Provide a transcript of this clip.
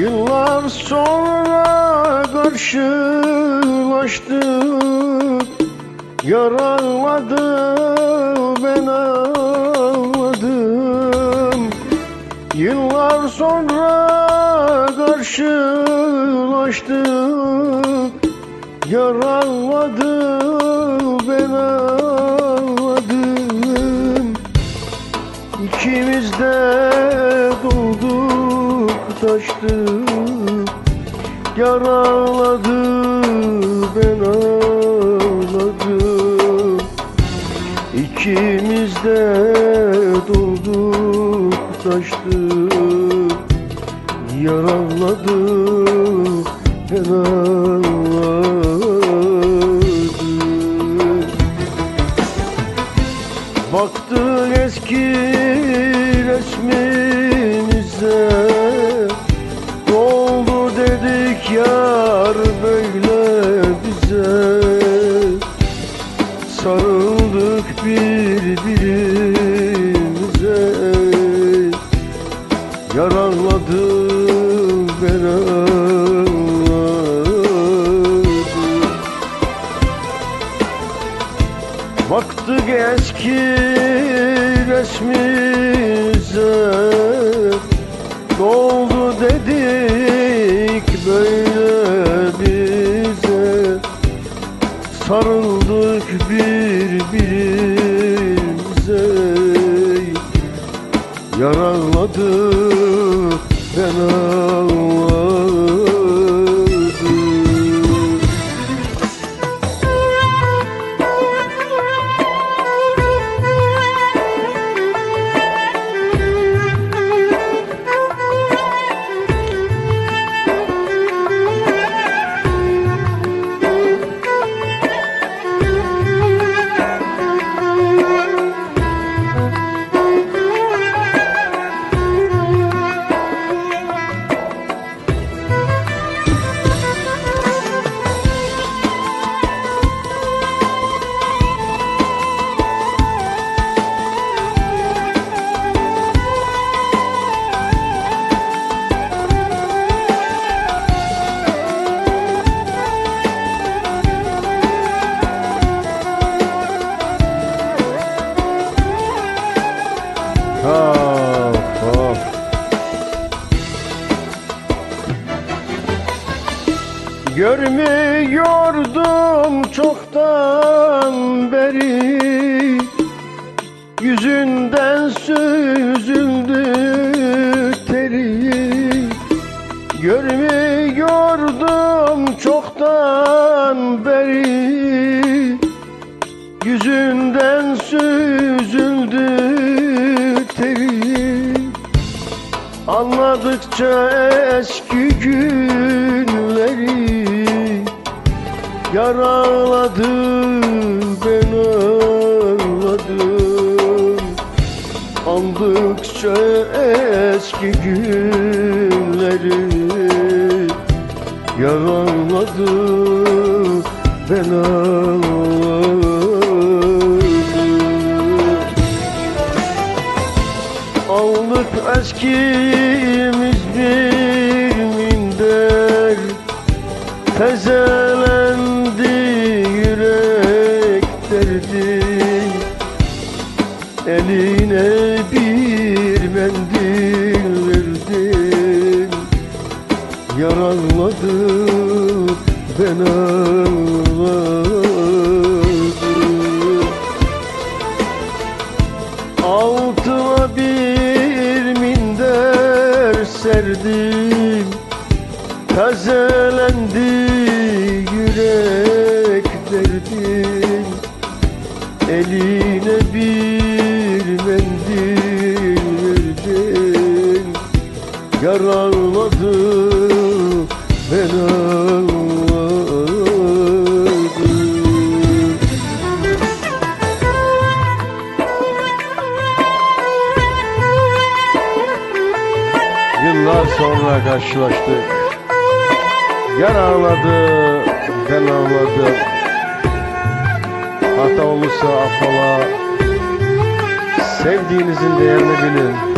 Yıllar sonra karşılaştık. Yaraladı ben ağladım. Yıllar sonra karşılaştık. Yaraladı ben ağladım. İkimiz de dolduk taştık Yaraladı ben ağladım. İkimiz de dolduk taştık Yaraladı ben ağladım. Baktık Yaraladı ben ağladım. Baktık eski resmimize Doldu dedik böyle bize. Sarıldık birbirimize Yaraladı ben ağladım Of of Görmüyordum çoktan beri. Yüzünden süzüldü teri. Görmüyordum çoktan Anladıkça eski günleri Yaraladı ben ağladım. Andıkça eski günleri Yaraladı ben ağladım. Aldık eskimiz Tezelendi yürek derdi. Eline bir mendil verdin. Yaraladı ben ağladım. Altıma bir minder serdim Tazelendi yürek derdim. Eline bir mendil verdin Yaraladı ben ağladım. Yıllar sonra karşılaştık Yar ağladı, ben ağladım. Hata olursa affola. Sevdiğinizin değerini bilin